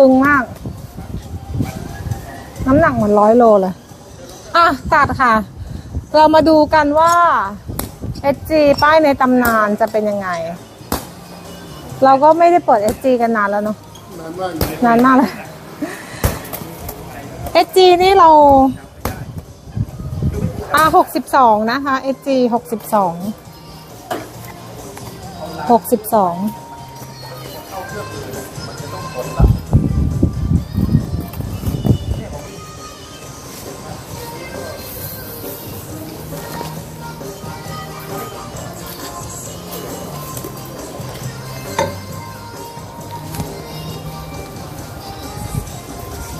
ตึงมาก น้ำหนักเหมือนร้อยโลเลย อะ ตัดค่ะ เรามาดูกันว่า SG ป้ายในตำนานจะเป็นยังไง เราก็ไม่ได้เปิด SG กันนานแล้วเนาะ นานมากนานมากเลย SG นี่เราอ่าหกสิบสองนะคะ SG หกสิบสอง หกสิบสอง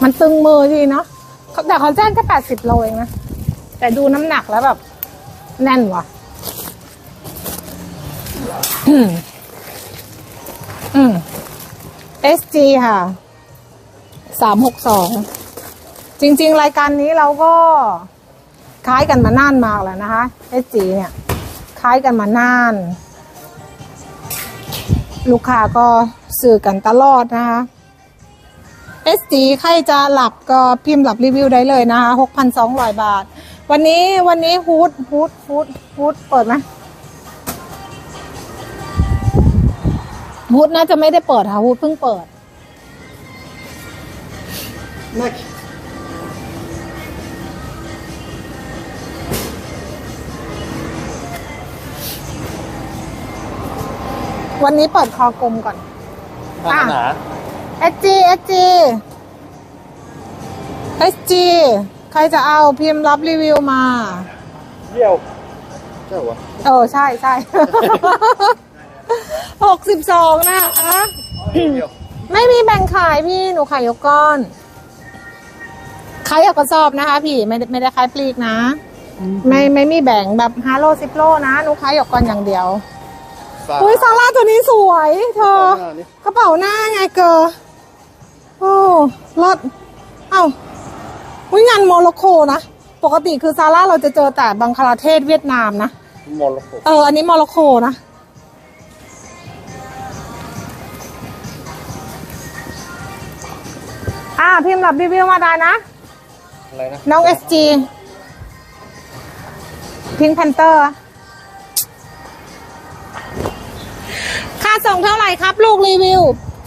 มันตึงมือดีเนาะแต่เขาแจ้งแค่แปดสิบโลเองนะ แต่ดูน้ำหนักแล้วแบบ แน่นว่ะ อืม SG ค่ะ สามหกสอง จริง ๆ รายการนี้เราก็คล้ายกันมานานมากแล้วนะคะ SG เนี่ย คล้ายกันมานาน ลูกค้าก็สื่อกันตลอดนะคะ SG ใครจะหลับก็พิมพ์หลับรีวิวได้เลยนะคะ6,200บาท วันนี้วันนี้ฮูดฮูดฮูดฮูดเปิดไหมฮูดน่าจะไม่ได้เปิดค่ะฮูดเพิ่งเปิดนักวันนี้เปิดคอกลมก่อนหนา หนา SG SG SG ใครจะเอาพิมพ์รับรีวิวมา เยี่ยวใช่วะเออใช่ใช่หกสิบสองนะอะเยี่ยวไม่มีแบ่งขายพี่หนูขายยกก้อนขายยกกระสอบนะคะ พี่ไม่ได้ไม่ได้ขายปลีกนะ ไม่ไม่มีแบ่งแบบห้าโลสิบโลนะหนูขายยกก้อนอย่างเดียวอุ้ยซาร่าตัวนี้สวย เธอหน้านี่กระเป๋าหน้าไงเกอ โอ้รถเอ้าอุ้ยงานโมร็อกโกนะ ปกติคือซาร่าเราจะเจอแต่บังคลาเทศเวียดนามนะมรกตเออ อันนี้โมร็อกโกนะ อ่าพิมพ์รับรีวิวมาได้นะ อะไรนะน้อง SG พิง k พนเตอร์ค่าส่งเท่าไหร่ครับ ลูกรีวิว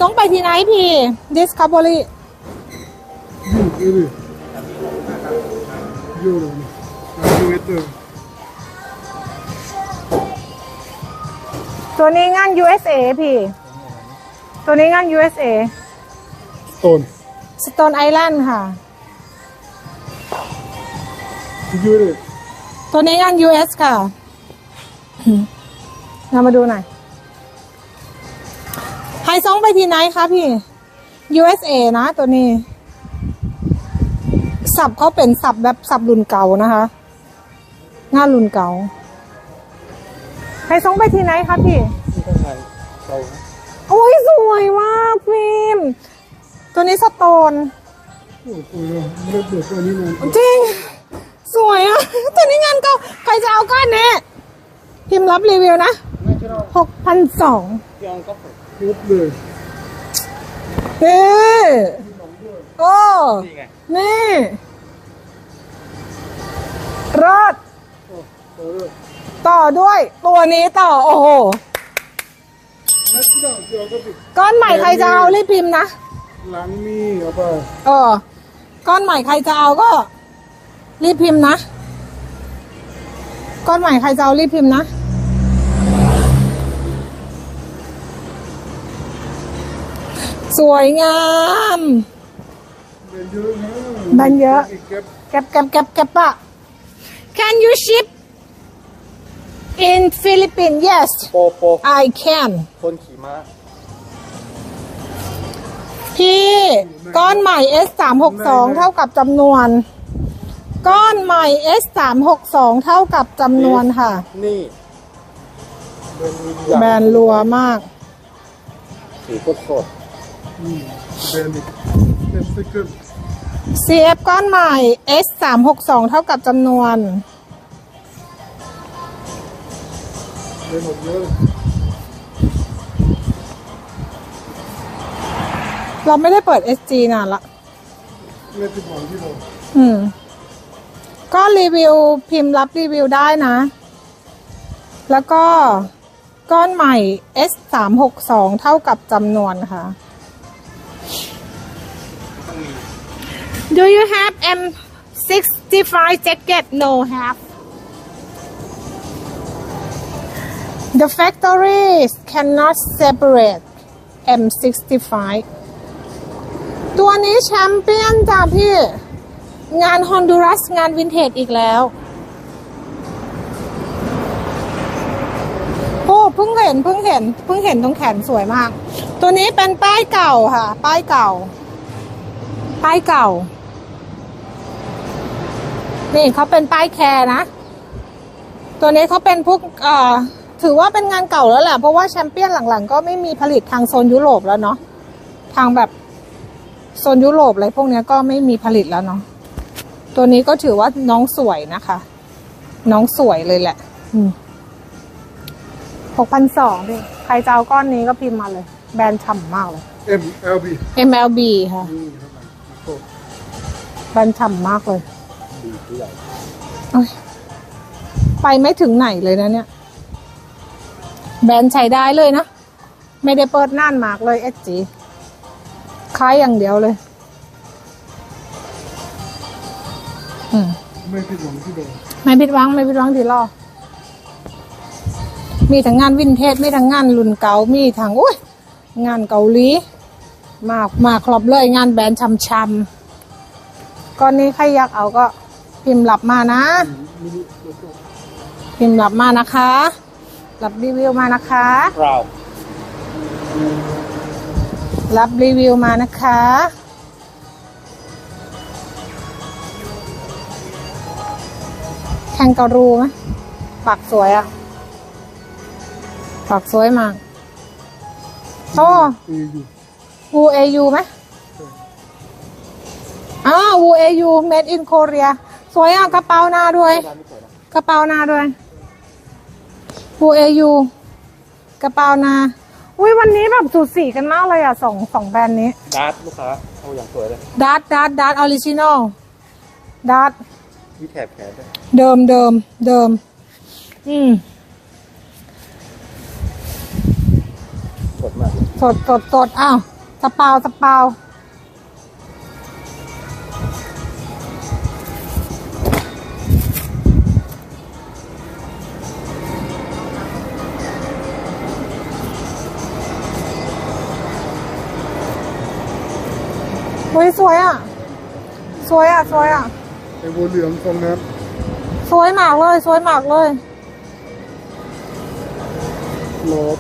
ต้องไปที่ไหนพี่ Discovery ยูยูยูเลยยูเอสเลยตัวนี้งาน USA พี่ ตัวนี้งาน USA สโตน Stone Island ค่ะยูเลยตัวนี้งาน US ค่ะ เรามาดูหน่อย ไฮซองไปที่ไหนคะพี่ USA นะตัวนี้ สับเขาเป็นสับแบบสับรุ่นเก่านะคะงานรุ่นเก่าไฮซองไปที่ไหนคะพี่ที่ทำงานเราโอ้ยสวยมากฟิล์มตัวนี้สโตนโอ้โหเลือกเดือดตัวนี้นานจริง สวยอะ ตัวนี้งานเก่าใครจะเอาก้านนี้พิมพ์รับรีวิวนะไม่ใช่เราหกพันสอง ยุบเลยนี่โอ้นี่ไงนี่รอดต่อด้วย ตัวนี้ต่อ โอ้โห ก้อนใหม่ใครจะเอารีบพิมพ์นะ หลังมีเอาไปเออ ก้อนใหม่ใครจะเอาก็ รีบพิมพ์นะ ก้อนใหม่ใครจะเอารีบพิมพ์นะ สวยงามเป็นเยอะนะแบนเยอะเก็บเก็บเก็บเก็บเก็บปะ Can you ship in Philippines Yes โปโป I can คนขี่ม้าพี่ก้อนใหม่ S 3 6 2เท่ากับจำนวน ก้อนใหม่ S 3 6 2เท่ากับจำนวนค่ะ นี่แบรนด์รัวมาก สีโคตร CF ก้อนใหม่ S 3 6 2เท่ากับจำนวนเป็นหมดเลยเราไม่ได้เปิด SG นานละไม่ผิดหวังที่เราอืม ก็รีวิวพิมพ์รับรีวิวได้นะ แล้วก็ก้อนใหม่ S สามหกสองเท่ากับจำนวนค่ะ Do you have M 65 jacket? No have. The factory cannot separate M 65 ตัวนี้แชมเปี้ยนจ้าพี่ งานฮอนดูรัสงานวินเทจอีกแล้ว โอ้เพิ่งเห็นเพิ่งเห็นเพิ่งเห็นตรงแขนสวยมาก ตัวนี้เป็นป้ายเก่าค่ะ ป้ายเก่า ป้ายเก่า นี่เขาเป็นป้ายแคร์นะ ตัวนี้เขาเป็นพวกเอ่อถือว่าเป็นงานเก่าแล้วแหละเพราะว่าแชมเปี้ยนหลังๆ ก็ไม่มีผลิตทางโซนยุโรปแล้วเนาะทางแบบโซนยุโรปอะไรพวกเนี้ยก็ไม่มีผลิตแล้วเนาะตัวนี้ก็ถือว่าน้องสวยนะคะ น้องสวยเลยแหละอืมหกพันสองดิใครจะเอาก้อนนี้ก็พิมพ์มาเลย แบรนด์ฉ่ำมากเลยเอ็มเอลบี MLB ค่ะนี่ครับผมแบรนด์ฉ่ำมากเลยเอ้ย ไปไม่ถึงไหนเลยนะเนี่ย แบรนด์ใช้ได้เลยนะ ไม่ได้เปิดน่านมากเลยเอจีคล้ายอย่างเดียวเลย อืมไม่ผิดหวังที่เราไม่ผิดหวังไม่ผิดหวังที่รอมีทั้งงานวินเทจมีทั้งงานรุ่นเก่ามีทั้งอุ้ยงานเกาหลีมากมาครบเลยงานแบรนด์ช้ำๆก้อนนี้ใครอยากเอาก็ พิมพ์รับมานะมินิแล้วก็พิมพ์รับมานะคะรับรีวิวมานะคะเรารับรีวิวมานะคะ แคนการูไหมปากสวยอะปากสวยมากโอ้ตีอยู่วูเอยูไหมอ้าววูเอยู made in Korea สวยอะกระเป๋าหน้าด้วย กระเป๋าหน้าด้วยวูเอยูกระเป๋าหน้าอุ้ยวันนี้แบบสูสีกันมากเลยอะสองสองแบรนด์นี้ดาร์ตลูกค้าเอาอย่างสวยเลยดัตดัตดัตออริจินอลดัตมีแถบแขนด้วยเดิมเดิมเดิม อืมสดมากสดสดสดอ้าวสเปาสเปาเยสวยอะ สวยอะ สวยอะไอ้วัวเหลืองฟองน้สวยมากเลย สวยมากเลยำโลบ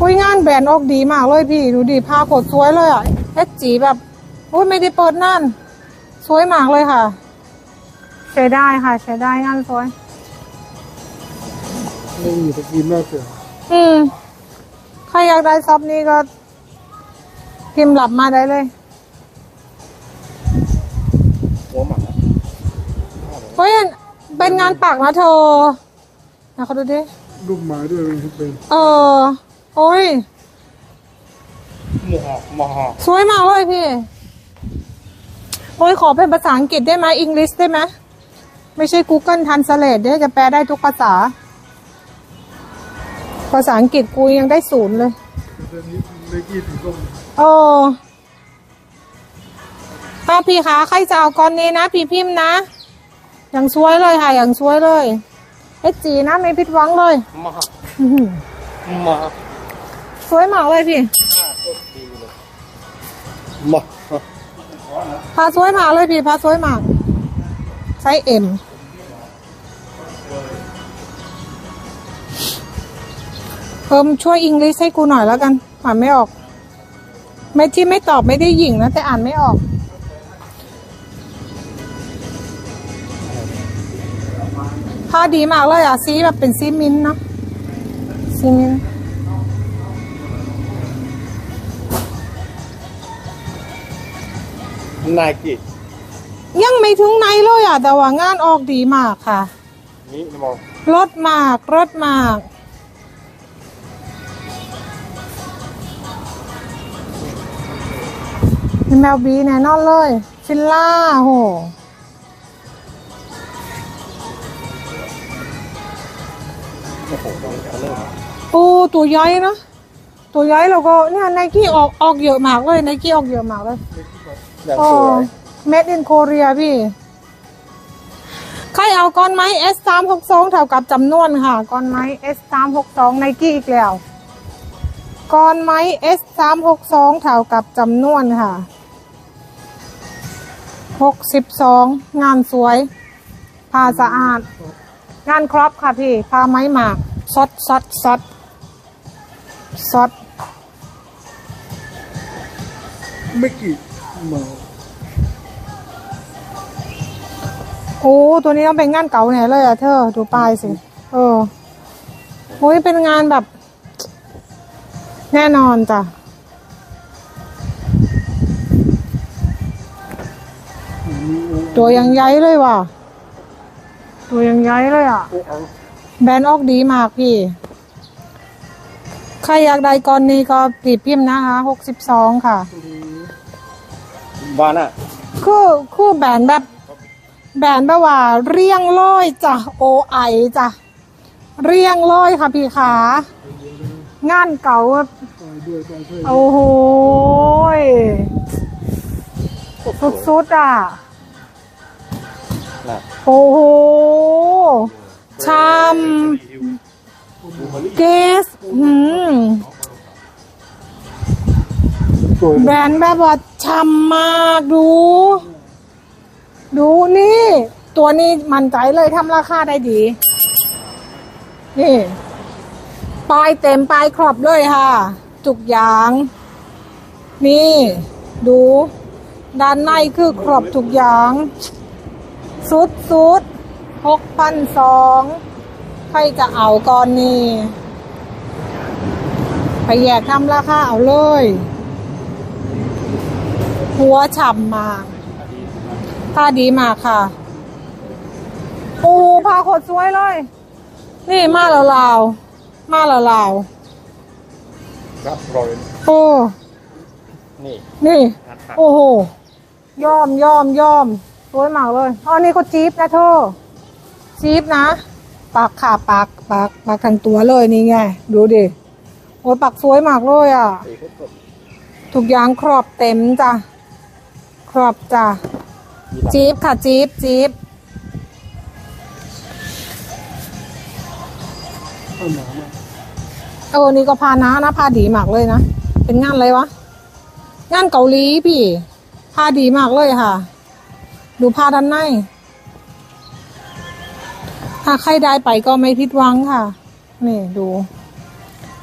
อุ้ยงานแบรนด์ออกดีมากเลยพี่ ดูดิผ้ากดสวยเลยอะเอจีแบบอุ้ยไม่ได้เปิดนั่น สวยมากเลยค่ะ ใช้ได้ค่ะ ใช้ได้งานสวยไม่มีสกินมากเสียอืม ใครอยากได้ซับนี้ก็ พิมพ์หลับมาได้เลย หัวหมาเฮ้ยเป็นงานปักนะเธอนะเขาดูดิ รูปหมาด้วยมันเป็นเออ โอ้ย หมอกหมอกสวยมากเลยพี่ โอ้ยขอเป็นภาษาอังกฤษได้ไหมอังกฤษได้ไหม ไม่ใช่ Google Translate เดี๋ยวจะแปลได้ทุกภาษา ภาษาอังกฤษกูยังได้ศูนย์เลย เส้นนี้เลกี้สีส้มโอ้ป้าพี่คะใครจะเอาก้อนนี้นะ พี่พิมพ์นะอย่างสวยเลยค่ะอย่างสวยเลยเอจีนะไม่ผิดหวังเลยมาอื้อหือมาสวยมากเลยพี่มา พาสวยมากเลยพี่พาสวยมากไซส์เอ็ม เพิ่มช่วยอังกฤษให้กูหน่อยแล้วกันอ่านไม่ออก ไม่ที่ไม่ตอบไม่ได้หยิ่งนะแต่อ่านไม่ออก ผ้าดีมากเลยอะสีแบบเป็นสีมิ้นท์เนาะสีมิ้นท์นายกิยังไม่ถึงไหนเลยอะ แต่ว่างานออกดีมากค่ะ นี่มองรถมากรถมาก แมวบีแน่นอนเลย ฟิลล่าโหโอ้โหตรงนี้เริ่มโอ้ตัวใหญ่นะตัวใหญ่แล้วก็เนี่ยไนกี้ออกออกเยอะมากเลยไนกี้ออกเยอะมากเลยแบบโอ้สวยเมดอินโคเรียพี่ ใครเอาก้อนไม้ S 3 6 2 เท่ากับจำนวนค่ะก้อนไม้ S 3 6 2 ไนกี้อีกแล้วก้อนไม้ S 3 6 2 เท่ากับจำนวนค่ะ 62งานสวยผ้าสะอาด งานครอปค่ะพี่ผ้าไม้หมากซดซดซดซดไม่กี่หมาโอ้ตัวนี้ต้องเป็นงานเก่าแน่เลยอะเธอ ดูป้ายสิ เออโอ้ยเป็นงานแบบ แน่นอนจ้ะ ตัวยังใหญ่เลยว่ะ ตัวยังใหญ่เลยอะโอ้เอาแบรนด์ออกดีมากพี่ ใครอยากได้ก่อนนี้ก็ตีพิมพ์นะคะหกสิบสองค่ะ บ้านอะ คือคือแบรนด์แบบ แบรนด์แบบว่า เรียงร้อยจ้ะโอไอจ้ะ เรียงร้อยค่ะพี่ขางานเก่าแบบไปด้วยไปด้วยโอ้โหยสุดๆอะ น่ะโอ้โหชำเกสหืมสวยแบรนด์แบบว่าชำมากดู ดูนี่ ตัวนี้มั่นใจเลยทำราคาได้ดี นี่ปลายเต็มปลายครอบเลยค่ะจุกอยาง นี่ ดู ด้านในคือครอบทุกอย่าง สุดสุดหกพันสองใครจะเอาก่อนนี่ไปแยกทำราคาเอาเลย หัวฉ่ำมากผ้าดีมากค่ะ โอ้ผ้าโคตรสวยเลย นี่มาแล้วลาวๆมาแล้วลาวครับรอยๆโอ้นี่ นี่หัดหักโอ้โห ยอมยอมยอม สวยมากเลยอ๋อนี่ก็จี๊ปนะเธอจี๊ปนะ ปากขาปากปากปากทั้งตัวเลยนี่ไง ดูดิ โอ้ยปากสวยมากเลยอะสีโคตรทุกยางครอบเต็มจ้ะ ครอบจ้ะ จี๊ปค่ะจี๊ปจี๊ปข้าวหนามากเออนี่ก็พานะนะพาดีมากเลยนะ เป็นงานอะไรวะ งานเกาหลีพี่ พาดีมากเลยค่ะ ดูผ้าด้านในถ้าใครได้ไปก็ไม่ผิดหวังค่ะ นี่ดู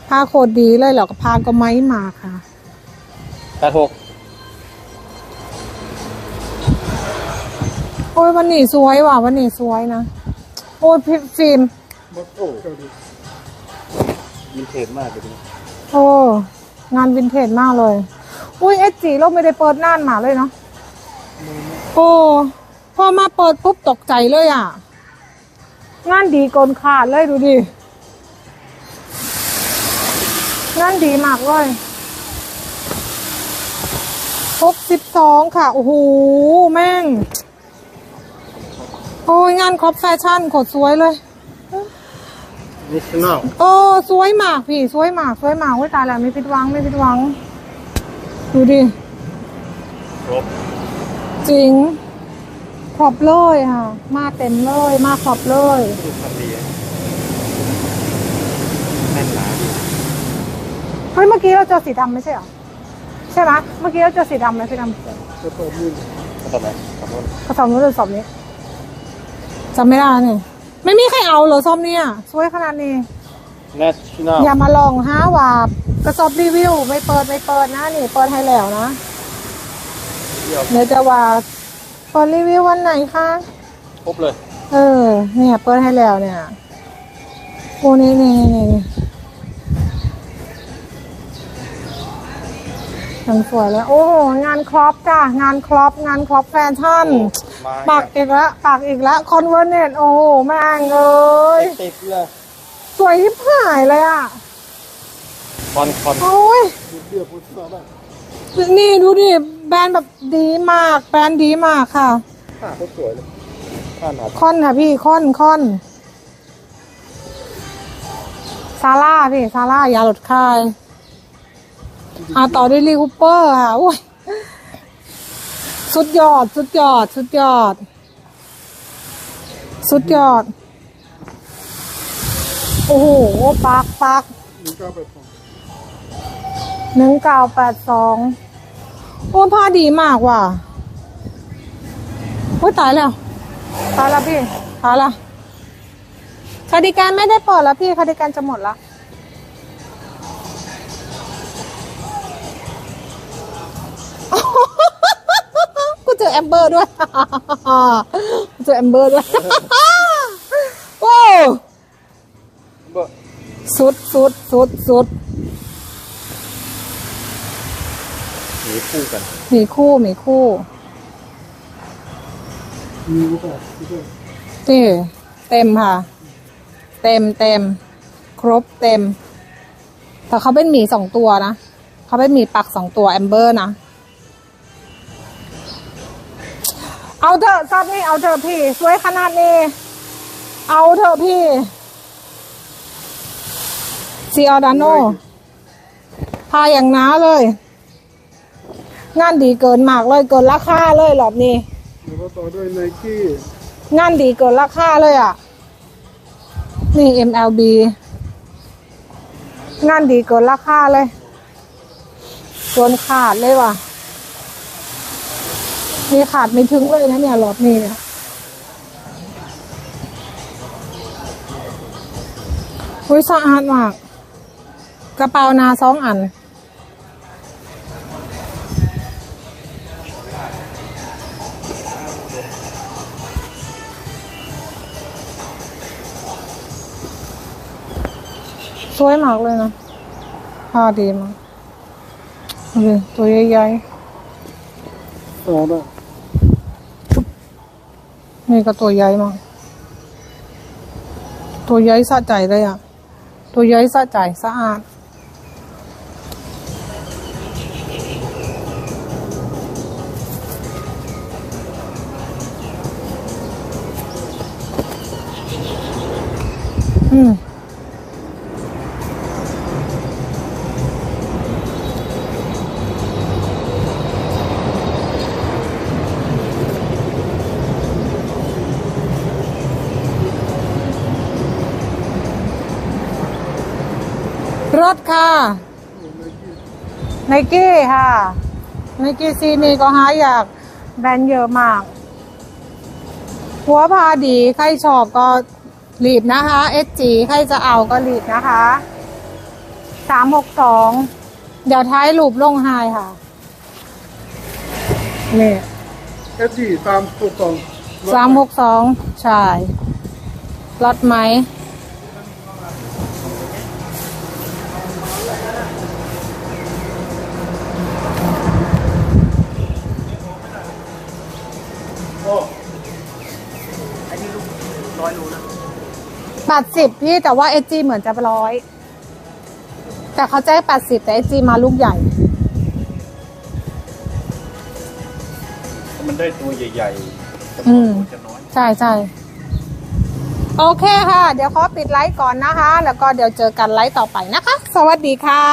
ผ้าโคตรดีเลยแล้วก็ผ้าก็ไม้มาค่ะแปดหกโอ้ยวันนี้สวยว่ะวันนี้สวยนะ โอ้ยพี่ฟิล์มมดโอ้ยินเทจมากเลยนี่โอ้ งานวินเทจมากเลย อุ้ยเอจีเราไม่ได้เปิดน่านมาเลยเนาะ โอ้พอมาเปิดปุ๊บตกใจเลยอะ งานดีเกินขาดเลยดูดิงานดีมากเลยหกสิบสองค่ะ โอ้โห แม่ง โอ้ยงานครอปแฟชั่นโคตรสวยเลย นิชแนลโอ้สวยมากพี่ สวยมาก สวยมากโอ้ยตายแล้วไม่ผิดหวังไม่ผิดหวัง ดูดิ ครบ จริงครอบเลยค่ะ มาเต็มเลย มาครอบเลยดูพันดีอะแน่นหนาดีเฮ้ยเมื่อกี้เราเจอสีดำไม่ใช่เหรอใช่ไหมเมื่อกี้เราเจอสีดำไหมสีดำจะเปิดมือก็ตอนไหนขอโทษกระสอบนู้นหรือสอบนี้จำไม่ได้เนี่ยไม่มีใครเอาเหรอซอมเนี่ยสวยขนาดนี้เนชั่นแนลอย่ามาลองฮะว่า กระสอบรีวิว ไม่เปิดไม่เปิดนะนี่เปิดให้แล้วนะ เดี่ยวเดี๋ยวจะว่าเปิดรีวิววันไหนคะ ครบเลย เออ เนี่ยเปิดให้แล้วเนี่ยโอ้นี่นี่นี่นี่ทั้งสวยแล้วโอ้โหงานครอปจ้ะงานครอปงานครอปแฟชั่น มาปักอีกแล้วปักอีกแล้วคอนเวอร์เนตโอ้โหแม่งเอ้ยติดเลยสวยที่หายเลยอะ คอนคอนโอ้ยเดียวพุทธบ้างนี่ดูดิ แบรนด์แบบดีมาก แบรนด์ดีมากค่ะผ้าเขาสวยเลยผ้าหนาค่อนค่ะพี่ค่อนค่อนซาร่าพี่ซาร่ายาลดคายอ่าต่อด้วยลีคูเปอร์ค่ะโอ้ยสุดยอด สุดยอด สุดยอด สุดยอด โอ้โหปักปักหนึ่งเก้าแปดสอง โอ้ผ้าดีมากว่ะโอ้ยตายแล้วตายแล้วพี่ตายแล้วคาร์ดิแกนไม่ได้เปิดแล้วพี่คาร์ดิแกนจะหมดแล้วกูเจอแอมเบอร์ด้วยกูเจอแอมเบอร์ด้วยโอ้เบอร์สุดสุดสุดสุด หนีคู่กันหมีคู่หมีคู่มีหรือเปล่าพี่เพื่อนนี่เต็มค่ะ เต็มเต็ม ครบเต็ม แต่เขาเป็นหมีสองตัวนะเขาเป็นหมีปักสองตัวแอมเบอร์นะเอาเถอะซอบนี่เอาเถอะพี่ สวยขนาดนี้ เอาเถอะพี่ซีออดานโนพาอย่างน้าเลย งานดีเกินมากเลยเกินราคาเลยรอบนี้ แล้วก็ต่อด้วยไนกี้งานดีเกินราคาเลยอะ นี่ MLB งานดีเกินราคาเลยจนขาดเลยว่ะ นี่ขาดไม่ถึงเลยนะเนี่ยรอบนี้เนี่ย อุ้ยสะอาดมาก กระเป๋านาสองอัน สวยมากเลยนะผ้าดีมากดูดิตัวใหญ่ต่อได้ๆนี่ก็ตัวใหญ่มาก ตัวใหญ่สะใจเลยอะ ตัวใหญ่สะใจสะอาด รถค่ะไนกี้ค่ะไนกี้ซีมีก็หาอยากแบรนด์เยอะมาก หัวพาดี ใครชอบก็รีบนะคะ SG ใครจะเอาก็รีบนะคะสามหกสองเดี๋ยวท้ายรูปลงไฮค่ะนี่เอสจีสามหกสองสามหกสองใช่รถไหม แปดสิบพี่แต่ว่าเอจีเหมือนจะร้อย แต่เขาแจ้งแปดสิบแต่เอจีมาลูกใหญ่ มันได้ตัวใหญ่ๆจำนอืวนมคนจะน้อย ใช่ใช่โอเคค่ะ เดี๋ยวขอปิดไลฟ์ก่อนนะคะ แล้วก็เดี๋ยวเจอกันไลฟ์ต่อไปนะคะ สวัสดีค่ะ